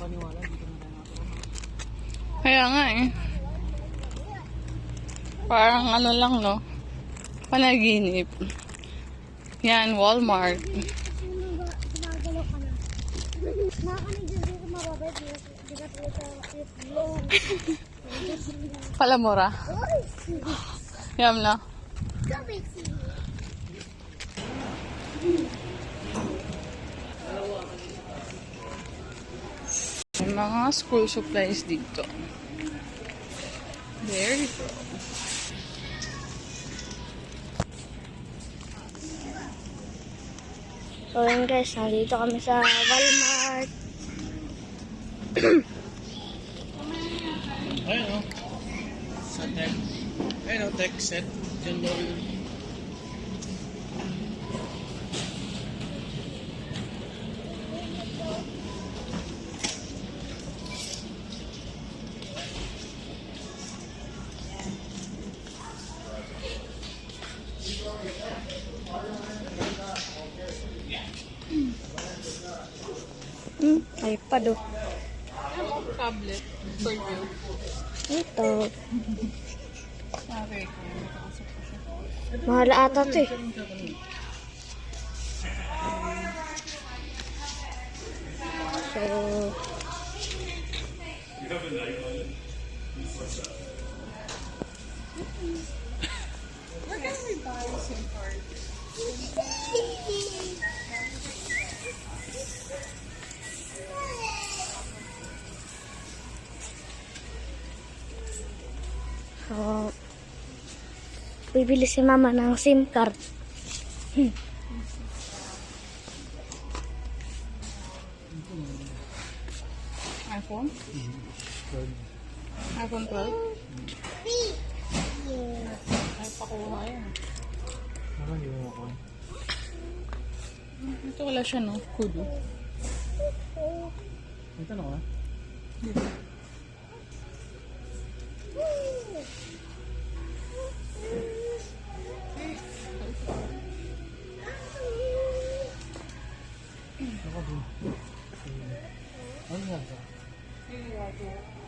paniwala, dito na tayo nakatulog. Kaya nga eh. Parang ano lang, no? Panaginip. Yan, Walmart. Gumagalaw ka na. Nakakanig dyan dito mababay. Di ka tuloy sa long. Palamura. Yam na. Go, Pixie. May mga school supplies dito. There you go. So yun guys, nandito kami sa Walmart. Ayun o. Sa tech. Ayun o, tech set. Yun. Hmm, iPad oh. Tablet for you. Ito. Sabi ko. Mahal ata to eh. So, Where so, bibili si mama ng SIM card. iPhone? iPhone 12? Ay, pakuha yan. Hindi mo ako. Ito wala siya, no? Kudo. May tanong ka? Dito. Ako din. Ano nga ba? Hindi